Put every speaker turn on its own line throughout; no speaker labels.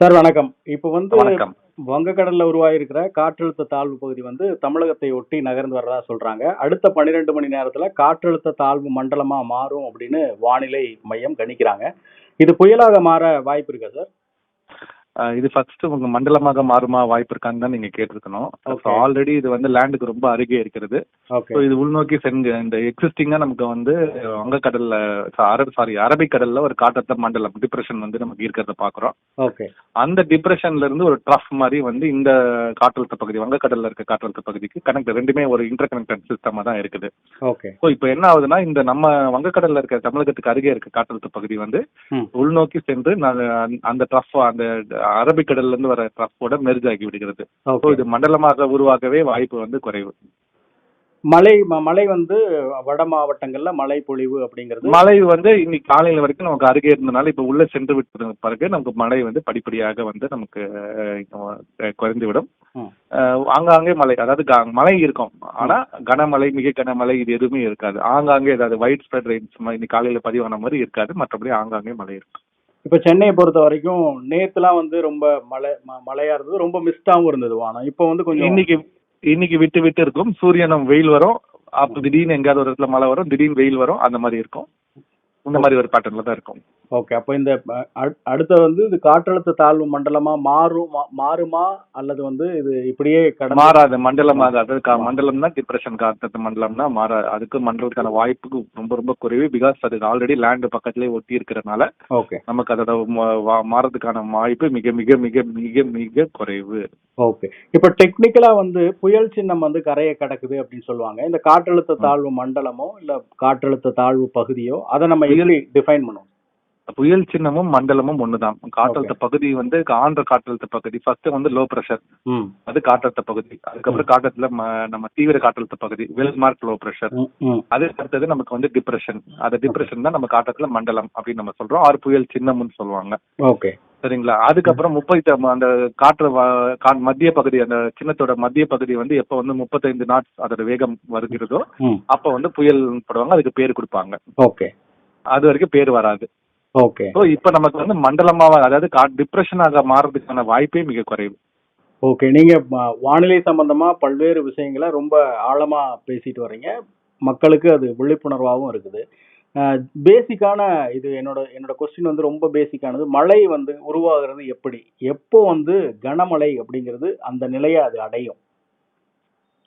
Sir வணக்கம். இப்போ வந்து
வணக்கம்.
வங்கக்கடல்ல உருவாகியிருக்கிற காற்றழுத்த தாழ்வு பகுதி வந்து தமிழகத்தை ஒட்டி நகர்ந்து வர்றதா சொல்றாங்க. அடுத்த பன்னிரெண்டு மணி நேரத்துல காற்றழுத்த தாழ்வு மண்டலமா மாறும் அப்படின்னு வானிலை மையம் கணிக்கிறாங்க. இது புயலாக மாற வாய்ப்பு இருக்கா சார்?
இது ஃபர்ஸ்ட் உங்க மண்டலமாக மாறுமா? வாய்ப்பு இருக்கான்னு தான் நீங்க கேட்டிருக்கணும். ஆல்ரெடி இது வந்து லேண்டுக்கு ரொம்ப அருகே இருக்கிறது. ஸோ இது உள்நோக்கி சென்று இந்த எக்ஸிஸ்டிங்கா நமக்கு வந்து வங்கக்கடல்ல அரபு சாரி அரபிக்கடல்ல ஒரு காற்றழுத்த மண்டலம் டிப்ரெஷன் வந்து நமக்கு இருக்கிறத பாக்குறோம். அந்த டிப்ரெஷன்ல இருந்து ஒரு ட்ரஃப் மாதிரி வந்து இந்த காற்றழுத்த பகுதி வங்கக்கடல்ல இருக்க காற்றழுத்த பகுதிக்கு கனெக்ட் ரெண்டுமே ஒரு இன்டர் கனெக்டட் சிஸ்டமா தான் இருக்குது. ஸோ இப்போ என்ன ஆகுதுன்னா இந்த நம்ம வங்கக்கடல்ல இருக்க தமிழகத்துக்கு அருகே இருக்க காற்றழுத்த பகுதி வந்து. உள்நோக்கி சென்று அந்த ட்ரஃப் அந்த அரபிக்கடல்ல இருந்து வர ட்ரஃபோட மெர்ஜ் ஆகி விடுகிறது. இது மண்டலமாக உருவாகவே வாய்ப்பு வந்து குறைவு.
மழை மழை வந்து வட மாவட்டங்கள்ல மழை பொழிவு அப்படிங்கிறது?
மழை வந்து இன்னைக்கு காலையில வரைக்கும் நமக்கு அருகே இருந்தனால இப்ப உள்ள சென்று விட்ட பிறகு நமக்கு மழை வந்து படிப்படியாக வந்து நமக்கு அஹ், குறைந்து விடும்
ம்.
அஹ், ஆங்காங்கே மழை அதாவது மழை இருக்கும். ஆனா கனமழை மிக கனமழை இது எதுவுமே இருக்காது. ஆங்காங்கே ஏதாவது ஒயிட் ஸ்ப்ரெட் ரெயின்ஸ் இன்னைக்கு காலையில பதிவான மாதிரி இருக்காது. மற்றபடி ஆங்காங்கே மழை இருக்கும்
இப்ப சென்னையை பொறுத்த வரைக்கும் நேத்துலாம் வந்து ரொம்ப மழை மழையா இருந்தது. ரொம்ப மிஸ்டாவும் இருந்தது வானம். இப்போ வந்து கொஞ்சம்
இன்னைக்கு இன்னைக்கு விட்டு விட்டு இருக்கும். சூரியனும் வெயில் வரும். அப்ப திடீர்னு எங்கேயாவது ஒரு இடத்துல மழை வரும். திடீர்னு வெயில் வரும். அந்த மாதிரி இருக்கும். இந்த மாதிரி ஒரு பேட்டர்ன்ல தான் இருக்கும்.
ஓகே அப்போ இந்த அடுத்த வந்து இது காற்றழுத்த தாழ்வு மண்டலமா மாறும் மாறுமா? அல்லது வந்து இது இப்படியே
மாறாது மண்டலமாக அதாவது கா- மண்டலம்னா டிப்ரெஷன் காத்தத்து மண்டலம்னா மாறா அதுக்கு மண்டலத்துக்கான வாய்ப்பு ரொம்ப ரொம்ப குறைவு. பிகாஸ் அது ஆல்ரெடி லேண்ட் பக்கத்துலயே ஒட்டி இருக்கிறதுனால
ஓகே
நமக்கு அதோட மாறதுக்கான வாய்ப்பு மிக மிக மிக மிக மிக குறைவு.
ஓகே இப்போ டெக்னிக்கலா வந்து புயல் சின்னம் வந்து கரையை கடக்குது அப்படின்னு சொல்லுவாங்க. இந்த காற்றழுத்த தாழ்வு மண்டலமோ இல்ல காற்றழுத்த தாழ்வு பகுதியோ அதை நம்ம எப்படி டிஃபைன் பண்ணுவோம்?
புயல் சின்னமும் மண்டலமும் ஒண்ணுதான். காற்றழுத்த பகுதி வந்து ஆந்திர காற்றழுத்த பகுதி. ஃபர்ஸ்ட் வந்து லோ பிரஷர் அது காற்றழுத்த பகுதி. அதுக்கப்புறம் காற்றழுத்துல ம- நம்ம தீவிர காற்றழுத்த பகுதி. வெல் மார்க் லோ பிரஷர் அதுக்கு அடுத்தது நமக்கு வந்து டிப்ரெஷன் அந்த டிப்ரெஷன் தான் நம்ம காற்றத்துல மண்டலம் அப்படின்னு நம்ம சொல்றோம். ஆறு புயல் சின்னம்னு சொல்லுவாங்க.
ஓகே
சரிங்களா? அதுக்கப்புறம் முப்பத்தி அந்த காற்று மத்திய பகுதி அந்த சின்னத்தோட மத்திய பகுதி வந்து எப்ப வந்து முப்பத்தைந்து நாட்ஸ் அதோட வேகம் வருகிறதோ அப்ப வந்து புயல் போடுவாங்க அதுக்கு பேர் கொடுப்பாங்க.
ஓகே
அது வரைக்கும் பேர் வராது.
ஓகே.
ஸோ இப்ப நமக்கு வந்து மண்டலமாக அதாவது டிப்ரெஷனாக மாறதுக்கான வாய்ப்பே மிக குறைவு.
ஓகே நீங்க ம- வானிலை சம்பந்தமா பல்வேறு விஷயங்களை ரொம்ப ஆழமா பேசிட்டு வர்றீங்க. மக்களுக்கு அது விழிப்புணர்வாகவும் இருக்குது. பேசிக்கான இது என்னோட என்னோட கொஸ்டின் வந்து ரொம்ப பேசிக்கானது மழை வந்து உருவாகிறது எப்படி? எப்போ வந்து கனமழை அப்படிங்கிறது அந்த நிலையை அது அடையும்?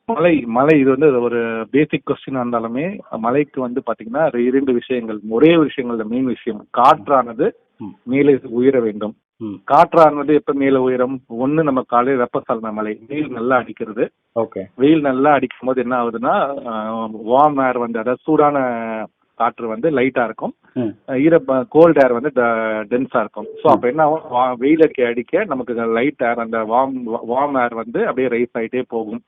மழை மழை இது வந்து ஒரு பேசிக் கொஸ்டின் இருந்தாலுமே மழைக்கு வந்து பாத்தீங்கன்னா இரண்டு விஷயங்கள். ஒரே விஷயங்கள் மெயின் விஷயம். காற்றானது. மேலே உயர வேண்டும். காற்றானது எப்ப மேல உயரும்? ஒண்ணு நம்ம காலையில் வெப்பசலன மழை வெயில் நல்லா அடிக்கிறது.
ஓகே.
வெயில் நல்லா அடிக்கும் போது என்ன ஆகுதுன்னா வார்ம் ஏர் வந்து அதாவது சூடான காற்று வந்து லைட்டா இருக்கும்.
ம்.
அஹ் ஈர கோல்ட் ஏர் வந்து டென்ஸா இருக்கும். ஸோ அப்போ என்ன ஆகும்? வா- வெயில் அடிக்க அடிக்க நமக்கு லைட் ஏர் அந்த வார்ம் வார்ம் ஏர் வந்து அப்படியே ரைஸ் ஆயிட்டே போகும்.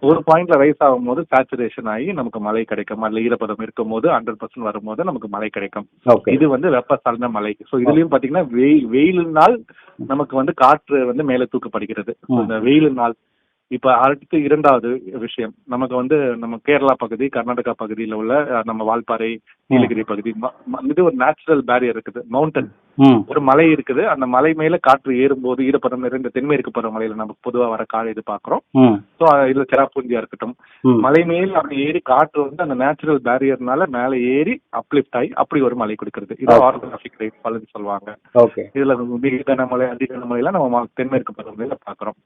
ஒரு பாயிண்ட்ல ரைஸ் ஆகும்போது சேச்சுரேஷன் ஆகி நமக்கு மழை கிடைக்கும். அதுல ஈரப்பதம் இருக்கும் போது ஹண்ட்ரட் பர்சன்ட் வரும்போது நமக்கு மழை கிடைக்கும். இது வந்து வெப்பசலன மழை. ஸோ இதுலயும் பாத்தீங்கன்னா வெயில் வெயிலினால் நமக்கு வந்து காற்று வந்து மேலே தூக்கப்படுகிறது. இந்த வெயிலினால் இப்ப அடுத்து இரண்டாவது விஷயம். நமக்கு வந்து நம்ம கேரளா பகுதி கர்நாடகா பகுதியில உள்ள நம்ம வால்பாறை நீலகிரி பகுதி இது ஒரு நேச்சுரல் பேரியர் இருக்குது. மவுண்டன் ஒரு மலை இருக்குது. அந்த மலை மேல காற்று ஏறும்போது ஈரப்பதம் நிறைந்த தென்மேற்கு பருவமழையில நம்ம பொதுவா வர கால இது பாக்குறோம். ஸோ இதுல செராப்பூந்தியா இருக்கட்டும். மலை மேல் அப்படி ஏறி காற்று வந்து அந்த நேச்சுரல் பேரியர்னால மேல ஏறி அப்லிஃப்ட் ஆகி அப்படி ஒரு மலை கொடுக்கிறது. இது. ஆர்கனாஃபிக் ரைட் பலன்னு சொல்லுவாங்க. இதுல மிக கனமழை அதிக கனமழைலாம் நம்ம தென்மேற்கு பருவமழையில பாக்குறோம்.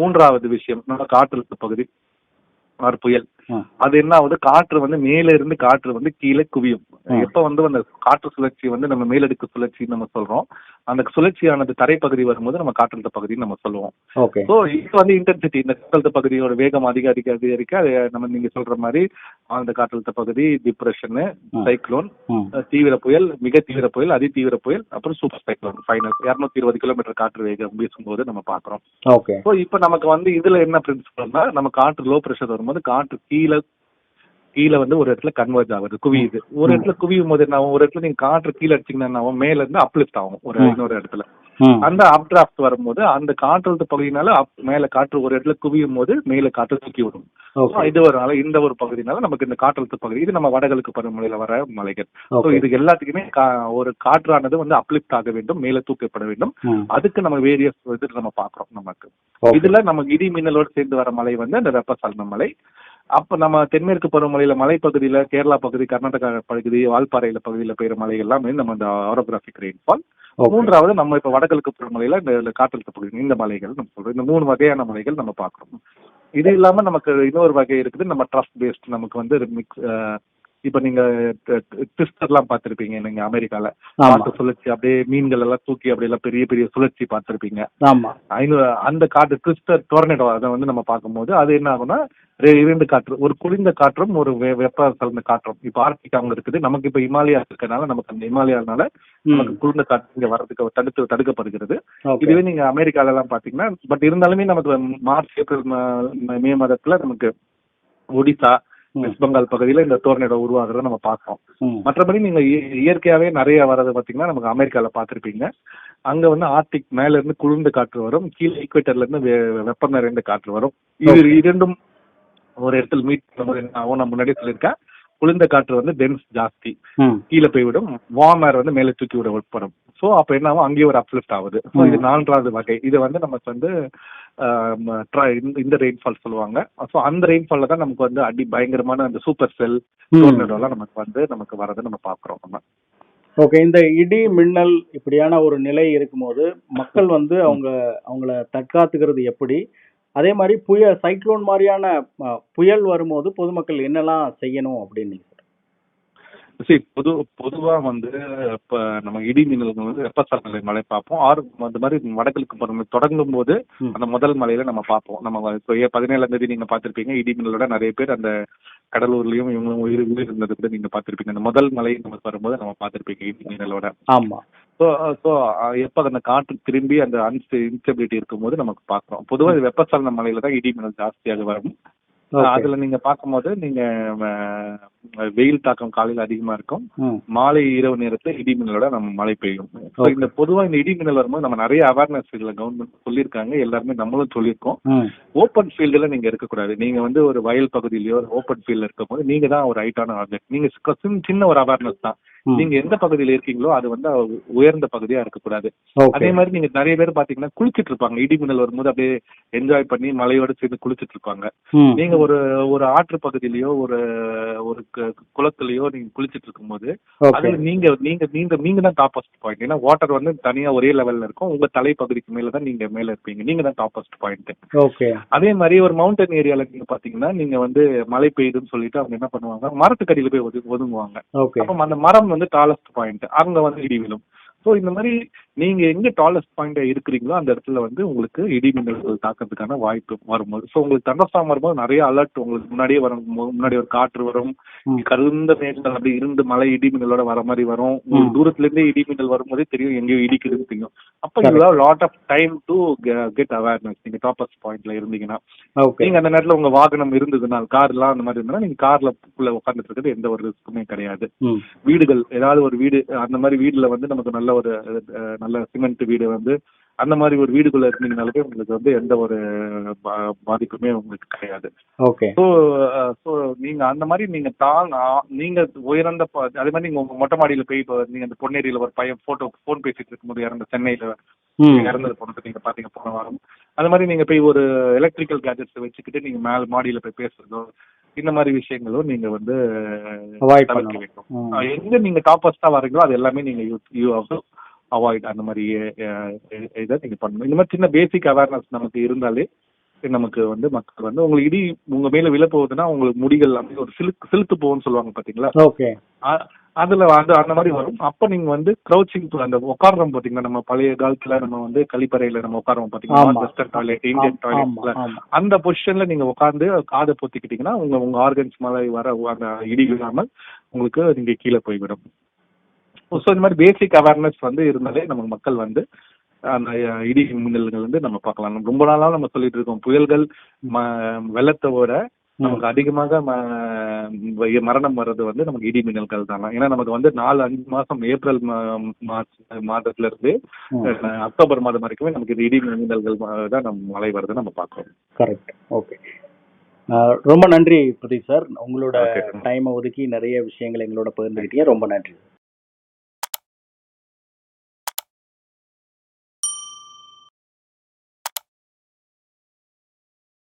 மூன்றாவது விஷயம் நம்ம காற்றழுத்த பகுதி புயல் அது என்ன ஆகுது? காற்று வந்து மேல இருந்து காற்று வந்து கீழே குவியும். எப்ப வந்து அந்த காற்று சுழற்சி வந்து நம்ம மேலடுக்கு சுழற்சி நம்ம சொல்றோம் அந்த சுழற்சியானது தரைப்பகுதி வரும்போது நம்ம காற்றழுத்த பகுதின்னு நம்ம சொல்லுவோம். ஸோ இது வந்து இன்டென்சிட்டி இந்த காற்றழுத்த பகுதியோட வேகம் அதிக அதிக அதிகரிக்க அது நம்ம நீங்க சொல்ற மாதிரி அந்த காற்றழுத்த பகுதி டிப்ரெஷன். சைக்ளோன் தீவிர புயல் மிக தீவிர புயல் அதி தீவிர புயல் அப்புறம் சூப்பர் சைக்ளோன் ஃபைனல் இருநூத்தி இருபது கிலோமீட்டர் காற்று வேகம் வீசும்போது நம்ம பாக்குறோம் ஸோ இப்போ நமக்கு வந்து இதுல என்ன பிரின்சிபல்னா நம்ம காற்று லோ ப்ரெஷர் வரும்போது காற்று கீழே கீழே வந்து ஒரு இடத்துல கன்வெர்ஜ் ஆகுது குவியுது. ஒரு. இடத்துல குவியும் போது என்ன ஆகும் ஒரு இடத்துல நீங்க காற்று கீழே அடிச்சீங்கன்னா ஆகும் மேல இருந்து அப்லிஃப்ட் ஆகும் ஒரு. இன்னொரு இடத்துல. அந்த அப் டிராஃப்ட் வரும்போது அந்த காற்றழுத்த பகுதியினால up- மேல காற்று ஒரு இடத்துல குவியும் போது மேல காற்று தூக்கி விடும். இது ஒரு நாள் இந்த ஒரு பகுதினால நமக்கு இந்த காற்றழுத்த பகுதி இது நம்ம வடகிழக்கு பருவமழையில வர மலைகள்.
ஓகே
இது எல்லாத்துக்குமே ஒரு காற்றானது வந்து அப்லிப்ட் ஆக வேண்டும் மேல தூக்கப்பட வேண்டும். அதுக்கு நம்ம வேரியஸ் இது நம்ம பாக்குறோம் நமக்கு. இதுல நமக்கு இடி மின்னலோடு சேர்ந்து வர மலை வந்து அந்த வெப்பசலன மலை. அப்ப நம்ம தென்மேற்கு பருவமழையில மலைப்பகுதியில கேரளா பகுதி கர்நாடகா பகுதி வால்பாறையில பகுதியில பெய்யுற மலை எல்லாமே நம்ம இந்த ஆரோகிராபிக் ரெயின்ஃபால். மூன்றாவது நம்ம இப்ப வடகிழக்கு பருவமழையில இந்த இந்த காற்றழுத்த பகுதி இந்த மலைகள் நம்ம சொல்றோம். இந்த மூணு வகையான மலைகள் நம்ம பாக்குறோம் இது இல்லாம நமக்கு இன்னொரு வகை இருக்குது. நம்ம ட்ரஸ்ட் பேஸ்ட் நமக்கு வந்து மிக்ஸ் இப்ப நீங்க ட்விஸ்டர் எல்லாம் பார்த்திருப்பீங்க நீங்க அமெரிக்கால. காட்டு சுழற்சி அப்படியே மீன்கள் எல்லாம் தூக்கி அப்படியே எல்லாம் பெரிய பெரிய சுழற்சி பார்த்திருப்பீங்க.
ஆமா.
அந்த காற்று கிறிஸ்டர் டொர்னேடோ அதை வந்து நம்ம பார்க்கும்போது அது என்ன ஆகும்னா இரண்டு காற்று ஒரு குளிர்ந்த காற்றும் ஒரு வெப்ப கலந்த காற்றும். இப்போ ஆர்டிக் அங்க இருக்குது. நமக்கு இப்போ இமாலயா இருக்கனால நமக்கு அந்த இமாலயானால. நமக்கு குளிர்ந்த காற்று இங்க வர்றதுக்கு தடுத்து தடுக்கப்படுகிறது. இதுவே நீங்க அமெரிக்கால எல்லாம் பாத்தீங்கன்னா பட் இருந்தாலுமே நமக்கு மார்ச் ஏப்ரல் ம- மாதத்துல நமக்கு ஒடிசா. வெஸ்ட் பெங்கால் பகுதியில இந்த டோர்னேடோ உருவாகிறத நம்ம பார்க்கறோம். மற்றபடி நீங்க இய- இயற்கையாவே நிறைய வரது பாத்தீங்கன்னா நமக்கு அமெரிக்கால பார்த்திருப்பீங்க. அங்க வந்து ஆர்டிக் மேல இருந்து குளிர்ந்த காற்று வரும் கீழே ஈக்குவேட்டர்ல இருந்து வெப்பம் நிறைந்த காற்று வரும். இது. இரண்டும் ஒரு இடத்துல மீட் ஆகும் நான் முன்னாடியே சொல்லியிருக்கேன். குளிர்ந்த காற்று வந்து டென்ஸ் ஜாஸ்தி. கீழே போய்விடும். வார்ம் ஏர் வந்து மேலே தூக்கி விட உட்படும் ஸோ அப்போ என்ன ஆகும் அங்கேயே ஒரு அப்லிஃப்ட் ஆகுது ஸோ இது. நான்காவது வகை இது வந்து நமக்கு வந்து இந்த- ரெயின்ஃபால் சொல்லுவாங்க ஸோ அந்த ரெயின்ஃபால்ல தான் நமக்கு வந்து அடி பயங்கரமான அந்த சூப்பர் செல். டோர்னடோலாம் நமக்கு வந்து நமக்கு வரதை நம்ம பார்க்குறோம் நம்ம
ஓகே இந்த இடி மின்னல் இப்படியான ஒரு நிலை இருக்கும்போது மக்கள் வந்து அவங்க அவங்கள தற்காத்துக்கிறது எப்படி அதே மாதிரி புயல் சைக்ளோன் மாதிரியான புயல் வரும்போது பொதுமக்கள் என்னெல்லாம் செய்யணும் அப்படின்னு?
சரி பொது பொதுவா வந்து இப்ப நம்ம இடி மின்னல்கள் வந்து வெப்பசலநிலை மழை பார்ப்போம். ஆறு அந்த மாதிரி வடகிழக்கு தொடங்கும் போது. அந்த முதல் மலையில நம்ம பார்ப்போம். நம்ம இப்போ ஏ- பதினேழாம் தேதி நீங்க பார்த்திருப்பீங்க. இடி மின்னலோட நிறைய பேர் அந்த கடலூர்லயும் இவங்க உயிர் உயிர் இருந்தது கூட நீங்க பார்த்திருப்பீங்க. அந்த முதல் மலை நமக்கு வரும்போது நம்ம பார்த்திருப்பீங்க இடி மின்னலோட.
ஆமா.
ஸோ ஸோ எப்போ அந்த காற்று திரும்பி அந்த அன்ஸ்டே இன்ஸ்டெபிலிட்டி இருக்கும்போது நமக்கு பார்க்குறோம். பொதுவாக மின்னல் மலையில தான் இடி மின்னல் ஜாஸ்தியாக வரும். அதுல நீங்க பார்க்கும்போது நீங்க வெயில் தாக்கம் காலையில அதிகமா இருக்கும். மாலை இரவு நேரத்துல இடி மின்னலோட நம்ம மழை பெய்யும். இந்த பொதுவா இந்த இடி மின்னல் வரும்போது நம்ம நிறைய அவேர்னஸ் இதுல கவர்மெண்ட் சொல்லியிருக்காங்க எல்லாருமே நம்மளும் சொல்லியிருக்கோம். ஓப்பன் ஃபீல்டுல நீங்க இருக்கக்கூடாது நீங்க வந்து ஒரு வயல் பகுதியிலயோ ஒரு ஓப்பன் ஃபீல்ட்ல இருக்கும்போது நீங்க தான் ஒரு ஹைட்டான ஆப்ஜெக்ட் நீங்க சின்ன- ஒரு அவேர்னஸ் தான். நீங்க எந்த பகுதியில இருக்கீங்களோ அது வந்து உயர்ந்த பகுதியா இருக்கக்கூடாது. அதே மாதிரி நீங்க நிறைய பேர் பாத்தீங்கன்னா குளிச்சிட்டு இருப்பாங்க. இடி மின்னல் வரும்போது அப்படியே என்ஜாய் பண்ணி மலையோட சேர்ந்து குளிச்சிட்டு இருப்பாங்க. நீங்க ஒரு ஒரு ஆற்று பகுதியிலயோ ஒரு ஒரு குளத்துலயோ நீங்க குளிச்சிட்டு இருக்கும்போது அதுல நீங்க நீங்க நீங்க நீங்க தான் டாப்பஸ்ட் பாயிண்ட் ஏன்னா வாட்டர் வந்து தனியா ஒரே லெவல்ல இருக்கும். உங்க தலைப்பகுதிக்கு மேல தான் நீங்க மேல இருப்பீங்க. நீங்க தான் டாப்பஸ்ட் பாயிண்ட்
ஓகே.
அதே மாதிரி ஒரு மவுண்டன் ஏரியால நீங்க பாத்தீங்கன்னா நீங்க வந்து மழை பெய்யுதுன்னு சொல்லிட்டு அவங்க என்ன பண்ணுவாங்க? மரத்துக்கடியில போய் ஒது ஒதுங்குவாங்க. அப்ப அந்த மரம் வந்து டாலஸ்ட் பாயிண்ட் அங்க வந்து இடி விழும். ஸோ இந்த மாதிரி நீங்க எங்க டாலஸ்ட் பாயிண்ட் இருக்கிறீங்களோ அந்த இடத்துல வந்து உங்களுக்கு இடி மின்னல்கள் தாக்கிறதுக்கான வாய்ப்பு வரும்போது. ஸோ உங்களுக்கு தண்டஸ்டாம் வரும்போது நிறைய அலர்ட் உங்களுக்கு முன்னாடியே வரும். முன்னாடி ஒரு காற்று வரும். கருந்த மேகங்கள் அப்படி இருந்து மழை இடி மின்னலோட வர மாதிரி வரும். உங்களுக்கு. தூரத்துல இருந்தே இடி மின்னல் வரும்போதே தெரியும் எங்கேயோ இடிக்குதுன்னு தெரியும். அப்ப have lot of time to get awareness நீங்க டாப்பஸ்ட் பாயிண்ட்ல இருந்தீங்கன்னா. நீங்க அந்த நேரத்துல உங்க வாகனம் இருந்ததுன்னா கார் எல்லாம் அந்த மாதிரி இருந்தா நீங்க கார்ல உள்ள உட்காந்துட்டு இருக்கிறது எந்த ஒரு ரிஸ்க்குமே கிடையாது. வீடுகள் ஏதாவது ஒரு வீடு அந்த மாதிரி வீடுல வந்து நமக்கு நல்ல ஒரு நல்ல சிமெண்ட் வீடு வந்து அந்த மாதிரி ஒரு வீடுக்குள்ள இருந்தீங்கனாலுமே உங்களுக்கு வந்து எந்த ஒரு பாதிப்புமே உங்களுக்கு கிடையாது.
ஓகே.
ஸோ ஸோ நீங்க அந்த மாதிரி நீங்க தாங்க நீங்க உயர்ந்த அதே மாதிரி நீங்க உங்க மொட்டை மாடியில போய் இப்போ நீங்க அந்த பொன்னேரியில ஒரு பையன் போட்டோ ஃபோன் பேசிட்டு இருக்கும்போது இறந்த சென்னையில. இறந்தது போனது நீங்க பாத்தீங்க போன வாரம். அது மாதிரி நீங்க போய் ஒரு எலக்ட்ரிக்கல் கேஜெட்ஸ் வச்சுக்கிட்டு நீங்க மேல மாடியில போய் பேசுறதோ இந்த மாதிரி விஷயங்களும் நீங்க வந்து தவிர்க்க. வேண்டும். எங்க நீங்க டாப்பஸ்டா வரீங்களோ அது எல்லாமே நீங்க யூ ஆல்சோ அவாய்ட் அந்த மாதிரி இதை நீங்க பண்ணணும். இந்த மாதிரி சின்ன பேசிக் அவேர்னஸ் நமக்கு இருந்தாலே நமக்கு வந்து மக்கள் வந்து உங்களுக்கு இடி உங்க மேல விழ போகுதுன்னா உங்களுக்கு முடிகள் அப்படியே ஒரு சிலுக்கு சிலுத்து போகும்னு சொல்லுவாங்க பாத்தீங்களா?
ஓகே.
அதுல வந்து அந்த மாதிரி வரும். அப்ப நீங்க வந்து க்ரௌச்சிங் அந்த உட்கார்றோம் பாத்தீங்கன்னா நம்ம பழைய காலத்துல நம்ம வந்து கழிப்பறையில நம்ம உட்காரோம் பாத்தீங்கன்னா. வெஸ்டர்ன் டாய்லெட் இந்தியன் டாய்லெட்ல அந்த பொசிஷன்ல நீங்க உட்கார்ந்து காதை பொத்திக்கிட்டீங்கன்னா உங்க உங்க ஆர்கன்ஸ் மேல வர அந்த இடி விழாமல் உங்களுக்கு நீங்க கீழே போய்விடும். ஸோ இந்த மாதிரி பேசிக் அவேர்னஸ் வந்து இருந்தாலே நமக்கு மக்கள் வந்து அந்த இடி மின்னல்கள் வந்து நம்ம பார்க்கலாம். ரொம்ப நாளா நம்ம சொல்லிட்டு இருக்கோம். புயல்கள் ம- வெள்ளத்தை விட நமக்கு அதிகமாக மரணம் வர்றது வந்து நமக்கு இடி மின்னல்கள் தான். ஏன்னா நமக்கு வந்து நாலு அஞ்சு மாசம் ஏப்ரல் மாதத்துல இருந்து அக்டோபர் மாதம் வரைக்குமே நமக்கு இந்த இடி மின்னல்கள் தான் நம்ம மழை வருது நம்ம பார்க்கிறோம்.
கரெக்ட் ஓகே ரொம்ப நன்றி பிரதீப் சார். உங்களோட. டைமை ஒதுக்கி நிறைய விஷயங்களை எங்களோட பகிர்ந்துக்கிட்டீங்க ரொம்ப நன்றி.